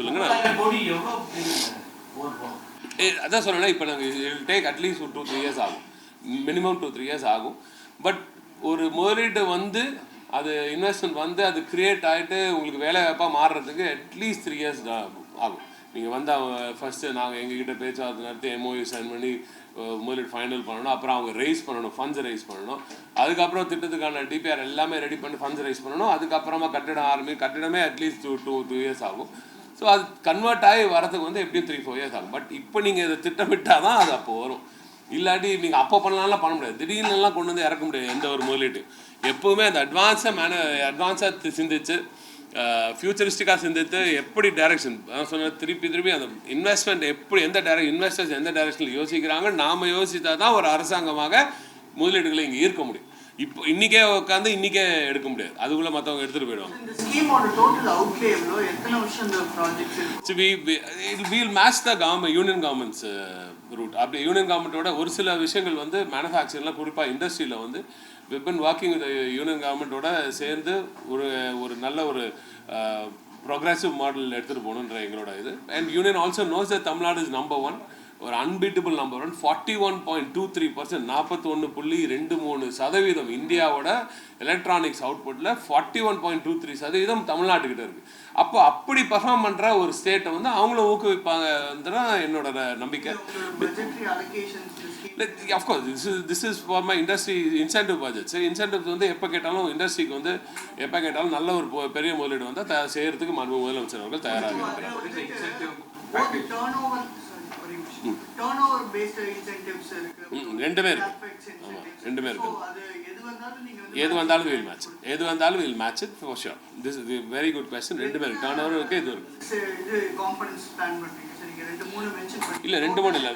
சொல்லுங்க. அதான் சொல்லணும் இப்போ நாங்கள் டேக் அட்லீஸ்ட் ஒரு டூ த்ரீ இயர்ஸ் ஆகும். மினிமம் டூ த்ரீ இயர்ஸ் ஆகும். பட் ஒரு முதலீடு வந்து அது இன்வெஸ்ட்மெண்ட் வந்து அது கிரியேட் ஆகிட்டு உங்களுக்கு வேலை வாய்ப்பாக மாறுறதுக்கு அட்லீஸ்ட் த்ரீ இயர்ஸ் ஆகும். நீங்கள் வந்து அவங்க ஃபஸ்ட்டு நாங்கள் எங்ககிட்ட பேச்சுவார்த்தை நடத்தி எம்ஓயு சைன் பண்ணி முதலீடு ஃபைனல் பண்ணணும். அப்புறம் அவங்க ரைஸ் பண்ணணும் ஃபண்ட்ஸ் ரைஸ் பண்ணணும். அதுக்கப்புறம் திட்டத்துக்கான டிபிஆர் எல்லாமே ரெடி பண்ணி ஃபண்ட்ஸ் ரைஸ் பண்ணணும். அதுக்கப்புறமா கட்டிடம் ஆரம்பி கட்டிடமே at least two two two years ஆகும். ஸோ அது கன்வெர்ட் ஆகி வரதுக்கு வந்து எப்படியும் த்ரீ ஃபோர் இயர்ஸ் ஆகும். பட் இப்போ நீங்கள் இதை திட்டமிட்டால் தான் அது அப்போ வரும். இல்லாட்டி நீங்கள் அப்போ பண்ணலாம்லாம் பண்ண முடியாது. திடீர்னுலாம் கொண்டு வந்து இறக்க முடியாது எந்த ஒரு முதலீட்டு எப்போவுமே அந்த அட்வான்ஸாக மேன அட்வான்ஸாக சிந்திச்சு ஃபியூச்சரிஸ்டிக்காக சிந்தித்து எப்படி டைரக்ஷன் சொன்ன திருப்பி திருப்பி அந்த இன்வெஸ்ட்மெண்ட் எப்படி எந்த டைரக்ட் இன்வெஸ்டர்ஸ் எந்த டைரக்ஷனில் யோசிக்கிறாங்க நாம் யோசித்தா தான் ஒரு அரசாங்கமாக முதலீடுகளை இங்கே ஈர்க்க முடியும். இப்போ இன்றைக்கே உட்காந்து இன்றைக்கே எடுக்க முடியாது. அதுக்குள்ளே மற்றவங்க எடுத்துகிட்டு போயிடுவாங்க. the government, union government's uh, route. அப்படி யூனியன் கவர்மெண்ட்டோட ஒரு சில விஷயங்கள் வந்து மேனுஃபேக்சரிங்லாம் குறிப்பாக இண்டஸ்ட்ரியில் வந்து working with யூனியன் கவர்மெண்ட்டோட சேர்ந்து ஒரு ஒரு நல்ல ஒரு ப்ரோக்ரஸிவ் மாடல் எடுத்துகிட்டு போகணுன்ற எங்களோட இது. And union also knows the Tamil Nadu is number one ஒரு unbeatable number one forty one point two three percent நாற்பத்தொன்று புள்ளி ரெண்டு மூணு சதவீதம் இந்தியாவோட எலக்ட்ரானிக்ஸ் அவுட்புட்டில் forty one point two three சதவீதம் தமிழ்நாட்டுக்கிட்ட இருக்குது அப்போ அப்படி பர்ஃபார்ம் பண்ணுற ஒரு ஸ்டேட்டை வந்து அவங்களும் ஊக்குவிப்பாங்கன்றதான் என்னோட நம்பிக்கை. Of course this is this is for my industry incentive budgets incentives வந்து எப்போ கேட்டாலும் இண்டஸ்ட்ரிக்கு வந்து எப்போ கேட்டாலும் நல்ல ஒரு பொ- பெரிய முதலீடு வந்தால் த செய்யறதுக்கு மறு முதலமைச்சர் அவர்கள் தயாராக இருக்கிறார். டர்ன் ஓவர் பேஸ்ட் இன்சென்டிவ்ஸ் இருக்கு. ரெண்டுமே இருக்கு. ரெண்டுமே இருக்கு. எது வந்தாலும் வில் மேட்ச் எது வந்தாலும் will match it for sure this is very good question ரெண்டுமே இருக்கு. டர்ன் ஓவர் இது இருக்கு. இது ரெண்டு பண்ணி இல்ல, ரெண்டு மூணு இல்ல.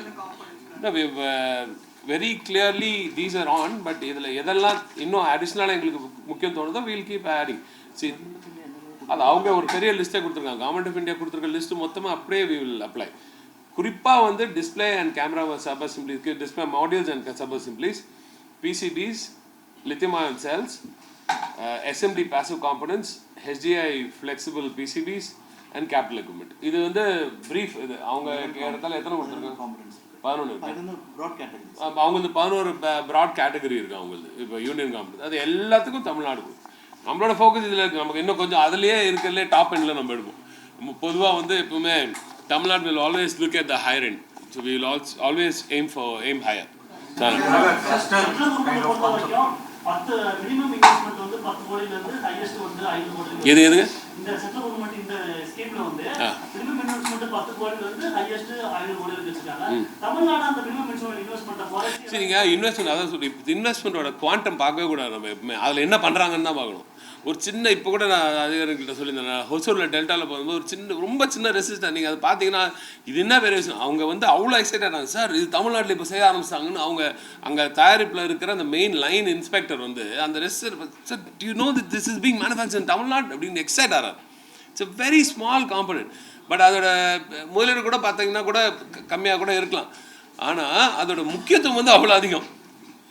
Very clearly these are on but இதில் எதெல்லாம் இன்னும் அடிஷ்னலாக எங்களுக்கு முக்கியம் தோணுதோ வீல் கீப் ஆடிங் சி அது அவங்க ஒரு பெரிய லிஸ்ட்டே கொடுத்துருக்காங்க. கவர்மெண்ட் ஆஃப் இந்தியா கொடுத்துருக்க லிஸ்ட் மொத்தமாக அப்படியே வி வில் அப்ளை குறிப்பாக வந்து display and camera sub அசம்பிளிஸ்க்கு display modules and sub assemblies PCBs lithium ion cells SMD passive components HDI flexible PCBs and capital equipment இது வந்து ப்ரீஃப் இது அவங்க இடத்துல எத்தனை கொடுத்துருக்காங்க? பதினொன்று கேட்டகரி அப்ப அவங்களுக்கு பதினோரு ப்ராட் கேட்டகரி இருக்கு அவங்களுக்கு இப்போ யூனியன் கவர்மெண்ட் அது எல்லாத்துக்கும் தமிழ்நாடு. நம்மளோட ஃபோக்கஸ் இதில் இருக்கு. நமக்கு இன்னும் கொஞ்சம் அதுலயே இருக்கிறதுலே டாப் எண்ட்ல நம்ம எடுப்போம். நம்ம பொதுவாக வந்து எப்பவுமே Tamil Nadu will always look at the higher end. So we will always aim for aim higher. எது எதுங்க? இந்த சென்ட்ரல் கவர்மெண்ட் இந்த ஸ்கீம்ல வந்து ஆ. மினிமம் இன்வெஸ்ட்மெண்ட் பத்து கோடியில இருந்து ஹையஸ்ட் ஐநூறு கோடி வச்சிருக்காங்க. தமிழ்நாடு அந்த மினிமம் இன்வெஸ்ட்மெண்ட் குறைச்சி சரி நீங்கள் இன்வெஸ்ட்மெண்ட் அதான் சொல்லி இன்வெஸ்ட்மெண்ட்டோட குவாண்டம் பார்க்கவே கூடாது நம்ம எப்பவுமே. அதில் என்ன பண்ணுறாங்கன்னு தான் பார்க்கணும். ஒரு சின்ன இப்போ கூட நான் அதிகாரிகிட்ட சொல்லியிருந்தேன். நான் ஹொசூரில் டெல்டாவில் போகும்போது ஒரு சின்ன ரொம்ப சின்ன ரெசிஸ்டன் நீங்கள் அதை பார்த்தீங்கன்னா இது என்ன பெரிய விஷயம்? அவங்க வந்து அவ்வளோ எக்ஸைட் ஆனாங்க. சார் இது தமிழ்நாட்டில் இப்போ செய்ய ஆரம்பிச்சாங்கன்னு அவங்க அங்கே தயாரிப்பில் இருக்கிற அந்த மெயின் லைன் இன்ஸ்பெக்டர் வந்து அந்த resistor sir you know that this is being manufacture Tamil Nadu அப்படின்னு எக்ஸைட் ஆகிறார் it's a very small component but அதோட முதலீடு கூட பார்த்தீங்கன்னா கூட கம்மியாக கூட இருக்கலாம். ஆனால் அதோட முக்கியத்துவம் வந்து அவ்வளோ அதிகம்.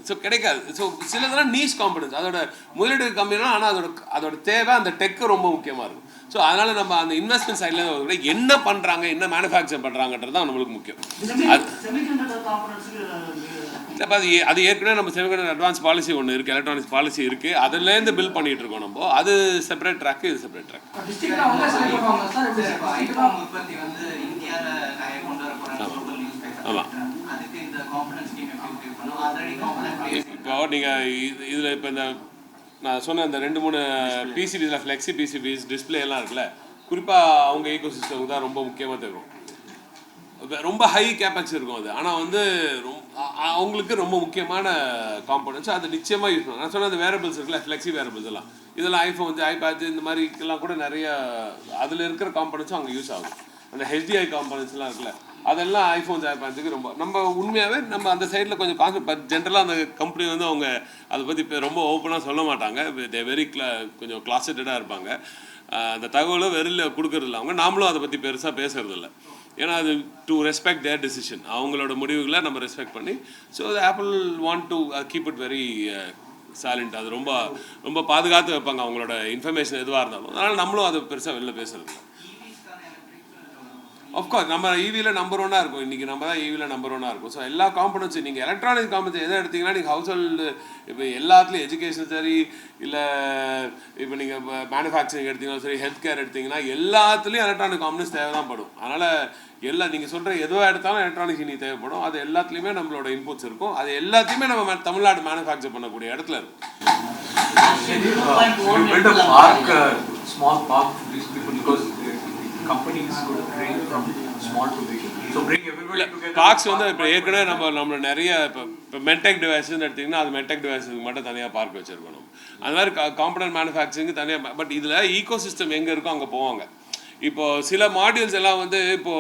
ஸோ கிடைக்காது. ஸோ சிலதெல்லாம் நீஸ் காம்பனன்ஸ் அதோட முதலீடு கம்மினா ஆனால் அதோட அதோட தேவை அந்த டெக்கு ரொம்ப முக்கியமாக இருக்கும். ஸோ அதனால நம்ம அந்த இன்வெஸ்ட்மெண்ட் சைடில் என்ன பண்ணுறாங்க என்ன மேனுஃபேக்சர் பண்ணுறாங்கன்றது தான் நம்மளுக்கு முக்கியம். அது அது அது ஏற்கனவே நம்ம செமிகண்டர் அட்வான்ஸ் பாலிசி ஒன்று இருக்குது எலக்ட்ரானிக்ஸ் பாலிசி இருக்குது அதுலேருந்து பில் பண்ணிட்டு இருக்கோம் நம்ம. அது செப்பரேட் ட்ராக் இது செப்பரேட் ட்ராக் டிஸ்ட்ரிக்ட்ல நீங்கள் இது இதில் இப்போ இந்த நான் சொன்ன இந்த ரெண்டு மூணு பிசிபிஸில் ஃப்ளெக்ஸி பிசிபிஸ் டிஸ்பிளே எல்லாம் இருக்குல்ல குறிப்பாக அவங்க ஈகோ சிஸ்டமுக்கு தான் ரொம்ப முக்கியமாக தேவை ரொம்ப ஹை கேப்பக்ஸ் இருக்கும் அது. ஆனால் வந்து அவங்களுக்கு ரொம்ப முக்கியமான காம்பனன்ட்ஸ் அது நிச்சயமாக யூஸ் பண்ணும் நான் சொன்ன அந்த வேரபிள்ஸ் இருக்குல்ல ஃப்ளெக்ஸி வேரபிள்ஸ் எல்லாம். இதெல்லாம் ஐஃபோன் வந்து ஐபேட் இந்த மாதிரிக்கெல்லாம் கூட நிறைய அதில் இருக்கிற காம்பனன்ட்ஸும் அங்கே யூஸ் ஆகும். அந்த ஹெச்டிஐ காம்பனன்ஸ்லாம் இருக்குல்ல அதெல்லாம் ஐஃபோன்ஸ் ஐபேட்ஸுக்கு ரொம்ப நம்ம உண்மையாகவே நம்ம அந்த சைடில் கொஞ்சம் காசு பட் ஜென்ரலாக அந்த கம்பெனி வந்து அவங்க அதை பற்றி இப்போ ரொம்ப ஓப்பனாக சொல்ல மாட்டாங்க. தே வெரி கிளா கொஞ்சம் கிளாசட்டடாக இருப்பாங்க. அந்த தகவலை வெளியில் கொடுக்கறதில்ல அவங்க. நாமளும் அதை பற்றி பெருசாக பேசுறதில்ல ஏன்னா அது டு ரெஸ்பெக்ட் தேர் டெசிஷன் அவங்களோட முடிவுகளை நம்ம ரெஸ்பெக்ட் பண்ணி so Apple want to keep it very silent அது ரொம்ப ரொம்ப பாதுகாத்து வைப்பாங்க அவங்களோட இன்ஃபர்மேஷன் எதுவாக இருந்தாலும். அதனால் நம்மளும் அதை பெருசாக வெளில பேசுறதில்ல ஆஃப்கோர்ஸ் நம்ம ஈவியில் நம்பர் ஒன்னாக இருக்கும். இன்றைக்கி நம்ம தான் ஈவியில் நம்பர் ஒன்னாக இருக்கும். ஸோ எல்லா காம்பனன்ஸும் நீங்கள் எலக்ட்ரானிக் காம்பனன்ஸ் எதை எடுத்தீங்கன்னா நீங்கள் ஹவுஸ் ஹோல்டு இப்போ எல்லாத்துலேயும் எஜுகேஷன் சரி இல்லை இப்போ நீங்கள் மேனுஃபேக்சரிங் எடுத்தீங்கன்னா சரி ஹெல்த் கேர் எடுத்தீங்கன்னா எல்லாத்துலேயும் எலக்ட்ரானிக் காம்பனன்ஸ் தேவை தான் படும். அதனால் எல்லா நீங்கள் சொல்கிற எதுவாக எடுத்தாலும் எலக்ட்ரானிக்ஸ் இனி தேவைப்படும். அது எல்லாத்துலேயுமே நம்மளோட இன்புட்ஸ் இருக்கும். அது எல்லாத்தையுமே நம்ம மே- தமிழ்நாடு மேனுஃபேக்சர் பண்ணக்கூடிய இடத்துல இருக்கும். Companies could range from small to big. So bring everybody together. வந்து இப்போ ஏற்கனவே நம்ம நம்ம நிறைய இப்போ இப்போ மென்டெக் டிவைஸ்னு எடுத்திங்கன்னா அது மென்டெக் டிவைஸுக்கு மட்டும் தனியாக பார்க் வச்சிருக்கோம் நம்ம அது மாதிரி காம்பனன்ட் மேனுஃபேக்சரிங்கு தனியாக பட் இதில் ஈகோ சிஸ்டம் எங்கே இருக்கோ அங்கே போவாங்க. இப்போ சில மாடியூல்ஸ் எல்லாம் வந்து இப்போ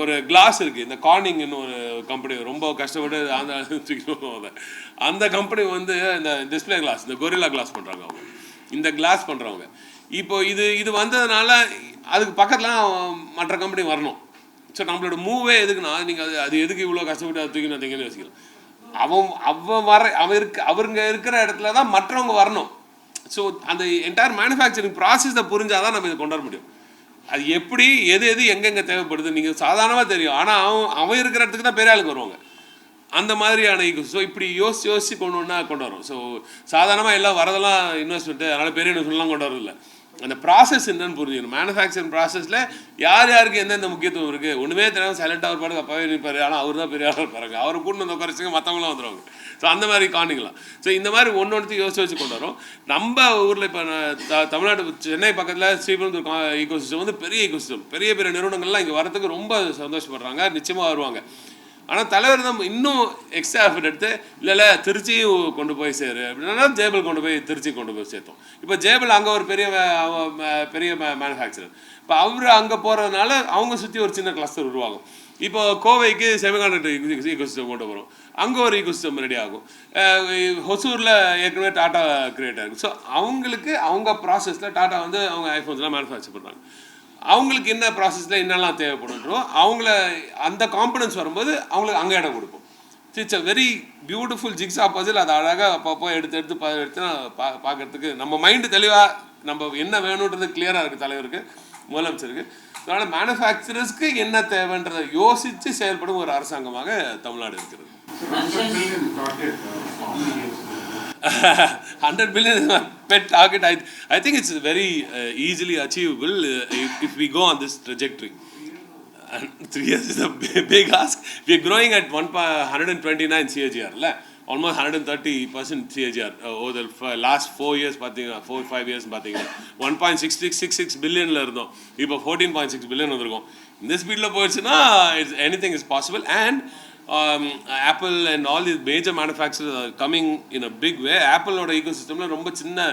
ஒரு கிளாஸ் இருக்கு. இந்த கார்னிங்னு ஒரு கம்பெனி ரொம்ப கஷ்டப்பட்டு அந்த அந்த கம்பெனி வந்து இந்த டிஸ்ப்ளே கிளாஸ் இந்த கொரில்லா கிளாஸ் பண்ணுறாங்க அவங்க. இந்த கிளாஸ் பண்ணுறவங்க இப்போ இது இது வந்ததுனால அதுக்கு பக்கத்தில் மற்ற கம்பெனி வரணும். ஸோ நம்மளோட மூவே எதுக்குன்னா நீங்கள் அது அது எதுக்கு இவ்வளோ கஷ்டப்பட்டு அதை தூக்கி நான் யோசிக்கலாம் அவன் அவன் வர அவன் இருக்க அவருங்க இருக்கிற இடத்துல தான் மற்றவங்க வரணும். ஸோ அந்த என்டையர் மேனுஃபேக்சரிங் ப்ராசஸை புரிஞ்சால் தான் நம்ம இதை கொண்டு வர முடியும். அது எப்படி எது எது எங்கெங்கே தேவைப்படுது நீங்கள் சாதாரணமாக தெரியும். ஆனால் அவன் அவன் இருக்கிற இடத்துக்கு தான் பெரிய ஆளுங்க வருவாங்க. அந்த மாதிரியான ஈகோ ஸோ இப்படி யோசிச்சு யோசிச்சு கொண்டு வந்தா கொண்டு வரும். ஸோ சாதாரணமாக எல்லாம் வரதெல்லாம் இன்வெஸ்ட்மெண்ட்டு அதனால் பெரிய இன்வெஸ்ட்மெண்ட்லாம் கொண்டு வரதில்லை. அந்த ப்ராசஸ் என்னன்னு புரிஞ்சுக்கணும். மேனுஃபேக்சரிங் ப்ராசஸில் யார் யாருக்கு எந்தெந்த முக்கியத்துவம் இருக்குது ஒன்றுமே தெரியாமல் சைலண்டாக அவர் பாருங்க அப்பாவே நிற்பாரு ஆனால் அவர் தான் பெரிய ஆளாக பாருங்க அவரை கூட்டு வந்து உட்காரச்சுங்க மற்றவங்களாம் வந்துடுவாங்க ஸோ அந்த மாதிரி காணிக்கலாம். ஸோ இந்த மாதிரி ஒன்று ஒன்று யோசிச்சு வச்சு கொண்டு வரோம். நம்ம ஊரில் இப்போ தமிழ்நாடு சென்னை பக்கத்தில் ஸ்ரீபெரும்புத்தூர் ஈகோசிஸ்டம் வந்து பெரிய ஈகோசிஸ்டம் பெரிய பெரிய நிறுவனங்கள்லாம் இங்கே வரத்துக்கு ரொம்ப சந்தோஷப்படுறாங்க. நிச்சயமாக வருவாங்க. ஆனால் தலைவர் தான் இன்னும் எக்ஸ்ட்ரா எஃபர்ட் எடுத்து இல்லை இல்லை திருச்சியும் கொண்டு போய் சேரு. அப்படின்னா ஜேபிள் கொண்டு போய் திருச்சி கொண்டு போய் சேர்த்தோம். இப்போ ஜேபிள் அங்கே ஒரு பெரிய பெரிய மேனுஃபேக்சரர் இப்போ அவர் அங்கே போகிறதுனால அவங்க சுற்றி ஒரு சின்ன கிளஸ்டர் உருவாகும். இப்போ கோவைக்கு செமிகாண்டக்டர் ஈகோசிஸ்டம் கொண்டு வரும் அங்கே ஒரு ஈகோசிஸ்டம் ரெடி ஆகும். ஹொசூரில் ஏற்கனவே டாட்டா கிரியேட் ஆகும் ஸோ அவங்களுக்கு அவங்க ப்ராசஸில் டாட்டா வந்து அவங்க ஐஃபோன்ஸ்லாம் மேனுஃபேக்சர் பண்ணுறாங்க அவங்களுக்கு என்ன ப்ராசஸில் என்னெல்லாம் தேவைப்படுன்றோ அவங்கள அந்த காம்பனன்ஸ் வரும்போது அவங்களுக்கு அங்கே இடம் கொடுப்போம் it's a very beautiful jigsaw puzzle அதை அழகாக அப்பப்போ எடுத்து எடுத்து பா எடுத்து பா பார்க்கறதுக்கு நம்ம மைண்டு தெளிவாக நம்ம என்ன வேணுன்றது கிளியராக இருக்குது தலைவருக்கு முதலமைச்சருக்கு அதனால் மேனுஃபேக்சரர்ஸ்க்கு என்ன தேவைன்றதை யோசித்து செயல்படும் ஒரு அரசாங்கமாக தமிழ்நாடு இருக்கிறது hundred billion is my pet target. I, I think it's very uh, easily achievable uh, if, if we go on this trajectory. And three years is a big, big ask. We are growing at one pa- 129 CAGR, la? almost 130 percent CAGR uh, over the f- last four years. பார்த்தீங்கன்னா four five years பார்த்தீங்கன்னா one point six six six six பில்லியனில் இருந்தோம் இப்போ fourteen point six billion வந்திருக்கோம் இந்த ஸ்பீடில் போயிடுச்சுன்னா it's anything is possible and um, Apple and all these major manufacturers are coming in a big way. ஆப்பிளோட ஈகோ சிஸ்டமில் ரொம்ப சின்ன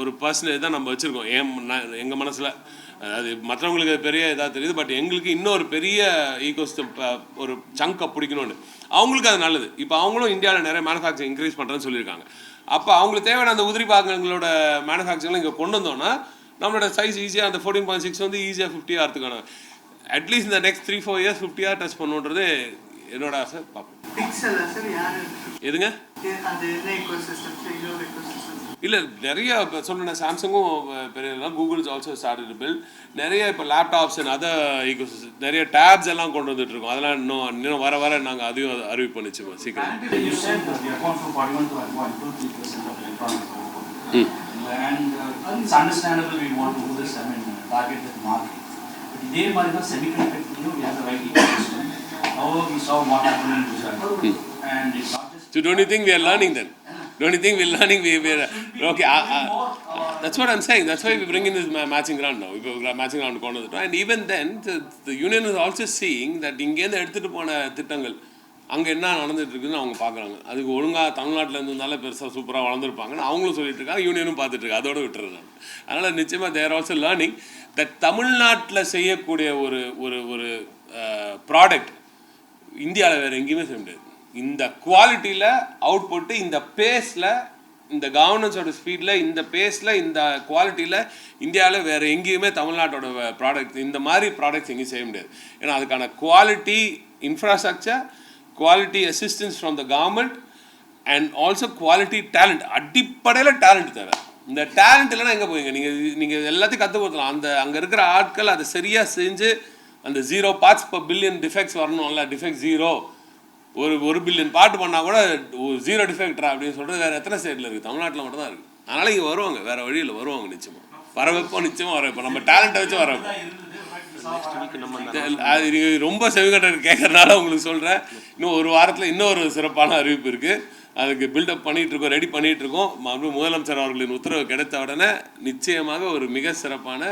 ஒரு பர்சன்டேஜ் தான் நம்ம வச்சுருக்கோம். என் எங்கள் மனசில். அதாவது மற்றவங்களுக்கு பெரிய இதாக தெரியுது பட் எங்களுக்கு இன்னொரு பெரிய ஈகோசிஸ்டம் ஒரு சங்கை பிடிக்கணும்னு. அவங்களுக்கு அது நல்லது. இப்போ அவங்களும் இந்தியாவில் நிறைய மேனுஃபேக்சரிங் இன்க்ரீஸ் பண்ணுறேன்னு சொல்லியிருக்காங்க. அப்போ அவங்களுக்கு தேவையான அந்த உதிரி பாகங்களோட மேனுஃபேக்சரிங்லாம் இங்கே கொண்டு வந்தோம்னா நம்மளோட சைஸ் ஈஸியாக அந்த ஃபோர்டீன் பாயிண்ட் சிக்ஸ் வந்து ஈஸியாக ஃபிஃப்டி ஆகிறதுக்கான அட்லீஸ்ட் இந்த நெக்ஸ்ட் த்ரீ ஃபோர் இயர்ஸ் ஃபிஃப்டியாக டச் பண்ணுன்றது என்னோட ஆசை பார்ப்போம் பிக்சல் சார் யாரு எதுங்க? அது இல்லை நிறைய இப்போ சொன்ன சாம்சங்கும் பெரிய கூகுள் ஆல்சோ ஸ்டார்ட் பில் நிறைய இப்போ லேப்டாப்ஸ் அண்ட் அதர் ஈகோ நிறைய டேப்ஸ் எல்லாம் கொண்டு வந்துட்டு இருக்கோம். அதெல்லாம் இன்னும் இன்னும் வர வர நாங்கள் அதையும் அறிவிப்பு பண்ணிச்சுப்போம் சீக்கிரம். And uh, it's understandable we want to do this, I mean, target that market. But இதே மாதிரி தான் semiconductor, you know, we have the right ecosystem. However, we saw what happened in Gujarat. And it's not just. So don't you think we are learning then? Don't you think we're learning? We, we're okay. I, I, More, uh, That's what I'm saying. That's why we bring in this ma- matching ground now. இப்போ matching ground கொண்டு வந்துட்டோம் and even then the, the union is also seeing that இங்கேருந்து எடுத்துட்டு போன திட்டங்கள் அங்கே என்ன நடந்துட்டு இருக்குன்னு அவங்க பார்க்குறாங்க அதுக்கு ஒழுங்காக தமிழ்நாட்டில் இருந்ததுனால பெருசாக சூப்பராக வளர்ந்துருப்பாங்கன்னு அவங்களும் சொல்லிட்டு இருக்காங்க யூனியனும் பார்த்துட்டு இருக்கு அதோட விட்டுறது அதனால் நிச்சயமாக தேர் ஆல்சோ லேர்னிங் தட் தமிழ்நாட்டில் செய்யக்கூடிய ஒரு ஒரு ஒரு ப்ராடக்ட் இந்தியாவில் வேறு எங்கேயுமே செய்ய முடியாது. இந்த குவாலிட்டியில் அவுட்புட்டு இந்த பேஸில் இந்த கவர்னன்ஸோட ஸ்பீடில் இந்த பேஸில் இந்த குவாலிட்டியில் இந்தியாவில் வேறு எங்கேயுமே தமிழ்நாட்டோட ப்ராடக்ட் இந்த மாதிரி ப்ராடக்ட்ஸ் எங்கேயும் செய்ய முடியாது. ஏன்னா அதுக்கான quality infrastructure quality assistance from the government and also quality talent அடிப்படையில் டேலண்ட் தேவை. இந்த டேலண்ட் இல்லைன்னா எங்கே போவீங்க? நீங்கள் நீங்கள் எல்லாத்தையும் கற்றுக் கொடுத்துலாம் அந்த அங்கே இருக்கிற ஆட்கள் அதை சரியாக செஞ்சு அந்த zero parts per billion defects வரணும்ல டிஃபெக்ட் ஜீரோ ஒரு ஒரு பில்லியன் பாட்டு பண்ணால் கூட ஜீரோ டிஃபெக்டரா அப்படின்னு சொல்கிறது வேறு எத்தனை ஸ்டேட்டில் இருக்குது தமிழ்நாட்டில் மட்டும் தான் இருக்குது அதனால் இங்கே வருவாங்க வேறு வழியில் வருவாங்க நிச்சயமாக வர வைப்போம் நிச்சயமாக வர வைப்போம். நம்ம டேலண்ட்டை வச்சு வர வைப்போம். அது ரொம்ப செவிகட்டர் கேட்கறதுனால உங்களுக்கு சொல்கிறேன் இன்னும் ஒரு வாரத்தில் இன்னொரு சிறப்பான அறிவிப்பு இருக்குது அதுக்கு பில்டப் பண்ணிகிட்டு இருக்கோம் ரெடி பண்ணிகிட்டு இருக்கோம் மறுபடியும் முதலமைச்சர் அவர்களின் உத்தரவு கிடைத்த உடனே நிச்சயமாக ஒரு மிக சிறப்பான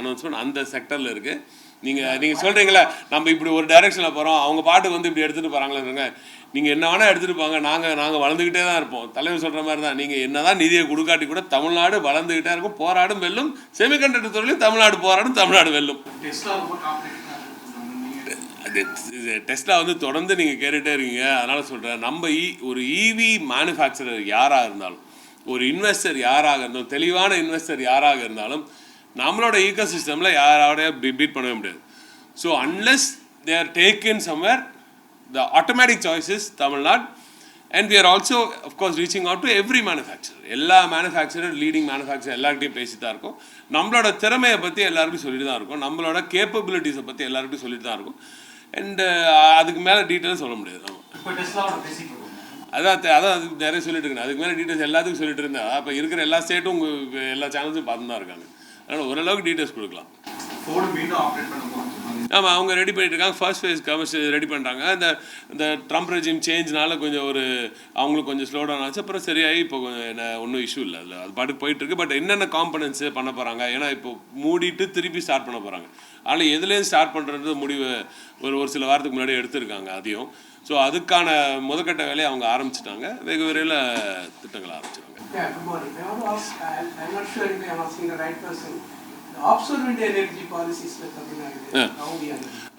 அனௌன்ஸ்மெண்ட் அந்த செக்டரில் இருக்குது நீங்கள் நீங்கள் சொல்கிறீங்களே நம்ம இப்படி ஒரு டைரெக்ஷனில் போகிறோம் அவங்க பாட்டுக்கு வந்து இப்படி எடுத்துகிட்டு போகிறாங்களேங்க நீங்கள் என்ன வேணால் எடுத்துகிட்டு போங்க நாங்கள் நாங்கள் வளர்ந்துக்கிட்டே தான் இருப்போம். தலைவர் சொல்கிற மாதிரி தான் நீங்கள் என்ன தான் நிதியை கொடுக்காட்டி கூட தமிழ்நாடு வளர்ந்துக்கிட்டே இருக்கும். போராடும் வெல்லும் செமிகண்டக்டர் துறையிலும் தமிழ்நாடு போராடும் தமிழ்நாடு வெல்லும். டெஸ்லா அது வந்து தொடர்ந்து நீங்கள் கேட்டுகிட்டே இருக்கீங்க. அதனால் சொல்கிறேன் நம்ம இ ஒரு இவி மேனுஃபேக்சரர் யாராக இருந்தாலும் ஒரு இன்வெஸ்டர் யாராக இருந்தாலும் தெளிவான இன்வெஸ்டர் யாராக இருந்தாலும் நம்மளோட ஈக்கோ சிஸ்டமில் யாரோடைய பீட் பண்ணவே முடியாது. So unless they are taken somewhere the automatic choices Tamil Nadu and we are also of course reaching out to every manufacture எல்லா மேனுஃபேக்சரர் லீடிங் மேனுஃபேக்சர் எல்லாருக்கிட்டையும் பேசி தான் இருக்கும். நம்மளோட திறமையை பற்றி எல்லாருக்கும் சொல்லிட்டு தான் இருக்கும். நம்மளோட கேப்பபிலிட்டிஸை பற்றி எல்லாருக்கும் சொல்லிட்டு தான் இருக்கும். அண்ட் அதுக்கு மேலே டீட்டெயிலும் சொல்ல முடியாது. அதான் அதான் அதுக்கு நிறைய சொல்லிட்டு இருக்கேன் அதுக்கு மேலே டீட்டெயில்ஸ் எல்லாத்துக்கும் சொல்லிட்டு இருந்தேன் அப்போ இருக்கிற எல்லா ஸ்டேட்டும் உங்கள் எல்லா சேனல்ஸும் பார்த்து தான் இருக்காங்க. அதனால் ஓரளவுக்கு டீட்டெயில்ஸ் கொடுக்கலாம். ஆமாம் அவங்க ரெடி பண்ணிட்டு இருக்காங்க. ஃபர்ஸ்ட் ஃபேஸ் கமர்ஷியல் ரெடி பண்ணுறாங்க இந்த இந்த ட்ரம்ப் ரெஜிம் சேஞ்ச்னால கொஞ்சம் ஒரு அவங்களுக்கு கொஞ்சம் ஸ்லோ டவுன் ஆச்சு. அப்புறம் சரியாகி இப்போ கொஞ்சம் என்ன ஒன்றும் இஷ்யூ இல்லை. அதில் அது பாட்டுக்கு போயிட்டு இருக்கு. பட் என்னென்ன காம்பனன்ஸ் பண்ண போகிறாங்க ஏன்னா இப்போ மூடிட்டு திருப்பி ஸ்டார்ட் பண்ண போகிறாங்க அதனால் எதுலேருந்து ஸ்டார்ட் பண்ணுறது முடிவு ஒரு ஒரு சில வாரத்துக்கு முன்னாடி எடுத்திருக்காங்க அதையும். ஸோ அதுக்கான முதற்கட்ட வேலையை அவங்க ஆரம்பிச்சிட்டாங்க. வெகு விரைவில் திட்டங்கள் are.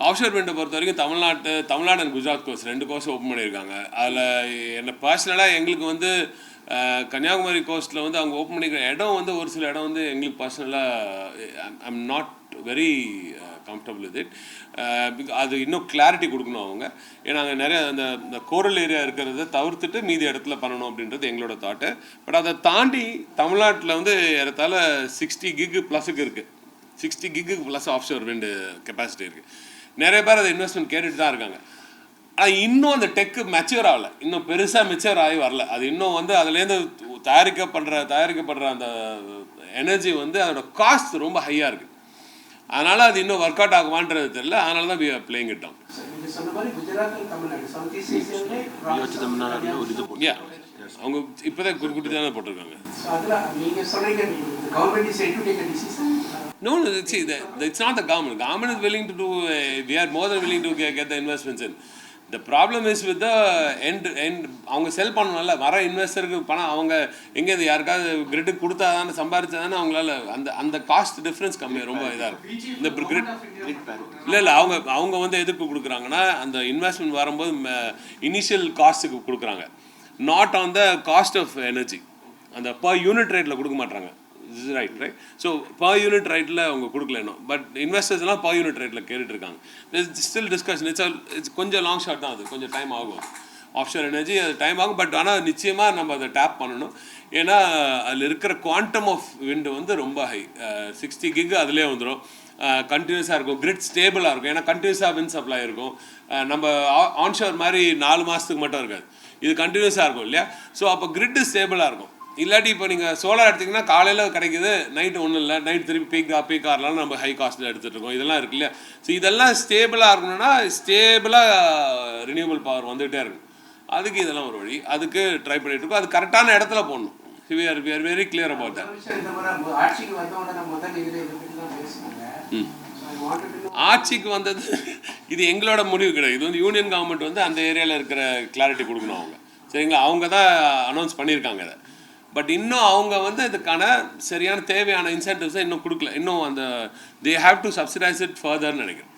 ஆஃப்ஷோர் பெண்டை பொறுத்த வரைக்கும் தமிழ்நாட்டு தமிழ்நாடு அண்ட் குஜராத் கோர்ஸ் ரெண்டு கோர்ஸ் ஓப்பன் பண்ணியிருக்காங்க. அதில் என்ன பர்சனலாக எங்களுக்கு வந்து கன்னியாகுமரி கோஸ்ட்டில் வந்து அவங்க ஓப்பன் பண்ணிக்கிற இடம் வந்து ஒரு சில இடம் வந்து எங்களுக்கு பர்சனலாக ஐம் நாட் வெரி கம்ஃபர்டபுள் இது இட் அது இன்னும் கிளாரிட்டி கொடுக்கணும் அவங்க. ஏன்னா அங்கே நிறைய அந்த இந்த கோரல் ஏரியா இருக்கிறத தவிர்த்துட்டு மீதி இடத்துல பண்ணணும் அப்படின்றது எங்களோட தாட்டு பட் அதை தாண்டி தமிழ்நாட்டில் வந்து ஏறத்தால சிக்ஸ்டி கிக்கு ப்ளஸுக்கு இருக்குது சிக்ஸ்டி கிக்கு ப்ளஸ் ஆஃப்ஷோர் ரெண்டு கெப்பாசிட்டி இருக்குது நிறைய பேர் அதை இன்வெஸ்ட்மெண்ட் கேட்டுட்டு தான் இருக்காங்க. ஆனால் இன்னும் அந்த டெக்கு மெச்சூர் ஆகலை. இன்னும் பெருசாக மெச்சூர் ஆகி வரல. அது இன்னும் வந்து அதுலேருந்து தயாரிக்கப்படுற தயாரிக்கப்படுற அந்த எனர்ஜி வந்து அதோட காஸ்ட் ரொம்ப ஹையாக இருக்குது அதனால் அது இன்னும் ஒர்க் அவுட் ஆகுமான்றது தெரியல அதனால தான் we are playing it down So, நீங்க சொன்ன மாதிரி Gujarat and Tamil Nadu south east ஏசியாவிலே yeah அவங்க இப்போதான் குறிப்பிட்டு தானே போட்டிருக்காங்க So, அதுல நீங்க சொல்றீங்க government is to take a decision. No, no, see, the, the, it's not the government. Government is willing to do, uh, we are more than willing to get, get the investments in. The problem is with the end, end அவங்க sell பண்ணணும்ல வர இன்வெஸ்டருக்கு பணம் அவங்க எங்கேருந்து யாருக்காவது கிரிட்டுக்கு கொடுத்தா தானே சம்பாரிச்சா தானே அவங்களால அந்த அந்த காஸ்ட் டிஃப்ரென்ஸ் கம்மியாக ரொம்ப இதாக இருக்கும் இந்த கிரிட் இல்லை இல்லை அவங்க அவங்க வந்து எதுக்கு கொடுக்குறாங்கன்னா அந்த இன்வெஸ்ட்மெண்ட் வரும்போது இனிஷியல் காஸ்ட்டுக்கு கொடுக்குறாங்க. Not on the cost of energy அந்த பர் யூனிட் ரேட்டில் கொடுக்க மாட்டாங்க is right right so per unit ரைட்டில் அவங்க கொடுக்கல இன்னும். பட் இன்வெஸ்டர்ஸ்லாம் பர் யூனிட் ரைட்டில் கேட்டுட்டு இருக்காங்க ஸ்டில் டிஸ்கஷன் இட்ஸ் இட்ஸ் கொஞ்சம் லாங் ஷாட் தான் அது. கொஞ்சம் டைம் ஆகும். ஆப்ஷன் எனர்ஜி அது டைம் ஆகும். பட் ஆனால் நிச்சயமாக நம்ம அதை டேப் பண்ணணும். ஏன்னா அதில் இருக்கிற குவான்டம் ஆஃப் விண்டு வந்து ரொம்ப ஹை சிக்ஸ்டி கிக் அதிலே வந்துடும் கண்டினியூஸாக இருக்கும். கிரிட் ஸ்டேபிளாக இருக்கும். ஏன்னா கண்டினியூஸாக வின் சப்ளை இருக்கும். நம்ம ஆன்ஷோர் மாதிரி நாலு மாதத்துக்கு மட்டும் இருக்காது. இது கண்டினியூஸாக இருக்கும் இல்லையா? ஸோ அப்போ கிரிட்டு ஸ்டேபிளாக இருக்கும். இல்லாட்டி இப்போ நீங்கள் சோலார் எடுத்திங்கன்னா காலையில் கிடைக்குது நைட்டு ஒன்றும் இல்லை நைட் திருப்பி பீக் பீக் ஆகலாம் நம்ம ஹை காஸ்ட்டில் எடுத்துகிட்டு இருக்கோம். இதெல்லாம் இருக்கு இல்லையா? ஸோ இதெல்லாம் ஸ்டேபிளாக இருக்கணும்னா ஸ்டேபிளாக ரினியூவல் பவர் வந்துகிட்டே இருக்கும். அதுக்கு இதெல்லாம் ஒரு வழி. அதுக்கு ட்ரை பண்ணிட்டு இருக்கோம். அது கரெக்டான இடத்துல போடணும். We are we are very clear about that. ஆட்சிக்கு வந்தது இது எங்களோட முடிவு கிடையாது. இது வந்து யூனியன் கவர்மெண்ட் வந்து அந்த ஏரியாவில் இருக்கிற கிளாரிட்டி கொடுக்கணும் அவங்க. சரிங்களா? அவங்க தான் அனௌன்ஸ் பண்ணியிருக்காங்க அதை பட் இன்னும் அவங்க வந்து இதுக்கான சரியான தேவையான இன்சென்டிவ்ஸை இன்னும் கொடுக்கல. இன்னும் அந்த they have to subsidize it ஃபர்தர்னு நினைக்கிறேன்.